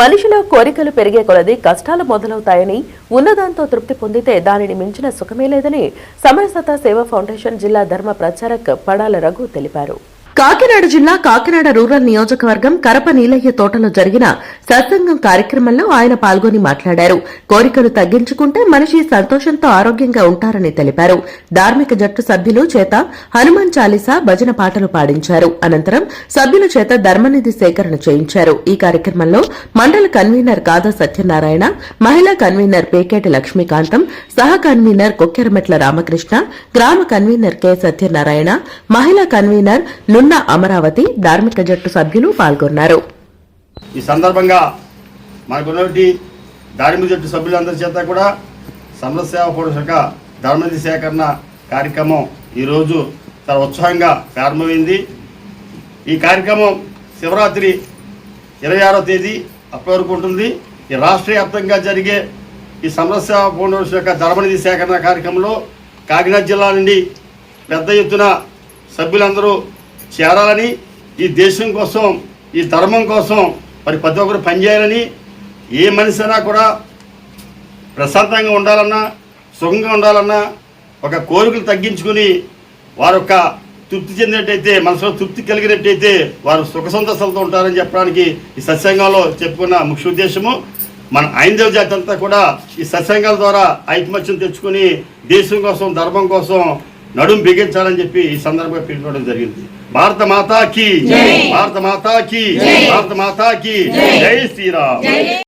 మనిషిలో కోరికలు పెరిగే కొలది కష్టాలు మొదలవుతాయని ఉన్నదాంతో తృప్తి పొందితే దానిని మించిన సుఖమే లేదని సమరసత సేవా ఫౌండేషన్ జిల్లా ధర్మ ప్రచారక్ పడాల రఘు తెలిపారు. కాకినాడ జిల్లా కాకినాడ రూరల్ నియోజకవర్గం కరప నీలయ్య తోటలో జరిగిన సత్సంగం కార్యక్రమంలో ఆయన పాల్గొని మాట్లాడారు. కోరికలు తగ్గించుకుంటే మనిషి సంతోషంతో ఆరోగ్యంగా ఉంటారని తెలిపారు. ధార్మిక జట్టు సభ్యులు చేత హనుమాన్ చాలీసా భజన పాటలు పాడించారు. అనంతరం సభ్యుల చేత ధర్మనిధి సేకరణ చేయించారు. ఈ కార్యక్రమంలో మండల కన్వీనర్ కాదా సత్యనారాయణ మహిళా కన్వీనర్ పేకేటి లక్ష్మీకాంతం సహ కన్వీనర్ కొక్కెరమెట్ల రామకృష్ణ గ్రామ కన్వీనర్ కె సత్యనారాయణ మహిళా కన్వీనర్ నున్న అమరావతి ధార్మిక జట్టు సభ్యులు పాల్గొన్నారు. ఈ సందర్భంగా మనకున్నటువంటి ధార్మిక జట్టు సభ్యులందరి చేత కూడా సమరసేవ పోషక ధర్మనిధి సేకరణ కార్యక్రమం ఈరోజు చాలా ఉత్సాహంగా ప్రారంభమైంది. ఈ కార్యక్రమం శివరాత్రి ఇరవై ఆరో తేదీ అప్పటి వరకు ఉంటుంది. ఈ రాష్ట్ర వ్యాప్తంగా జరిగే ఈ సమరసేవ ఫౌండేషన్ యొక్క ధర్మనిధి సేకరణ కార్యక్రమంలో కాకినాడ జిల్లా నుండి పెద్ద ఎత్తున సభ్యులందరూ చేరాలని ఈ దేశం కోసం ఈ ధర్మం కోసం మరి ప్రతి ఒక్కరు పనిచేయాలని ఏ మనిషి అయినా కూడా ప్రశాంతంగా ఉండాలన్నా సుఖంగా ఉండాలన్నా ఒక కోరికలు తగ్గించుకుని వారి యొక్క తృప్తి చెందినట్టయితే మనసులో తృప్తి కలిగినట్టయితే వారు సుఖ సంతోషాలతో ఉంటారని చెప్పడానికి ఈ సత్సంగంలో చెప్పుకున్న ముఖ్య ఉద్దేశము. మన ఐందవ జాతి అంతా కూడా ఈ సత్సంగాల ద్వారా ఐకమత్యం తెచ్చుకొని దేశం కోసం ధర్మం కోసం నడుం బిగించాలని చెప్పి ఈ సందర్భంగా పిలుపుకోవడం జరిగింది. భారత మాతాకి భారత మాతాకి భారత మాతాకి జై శ్రీరామ్.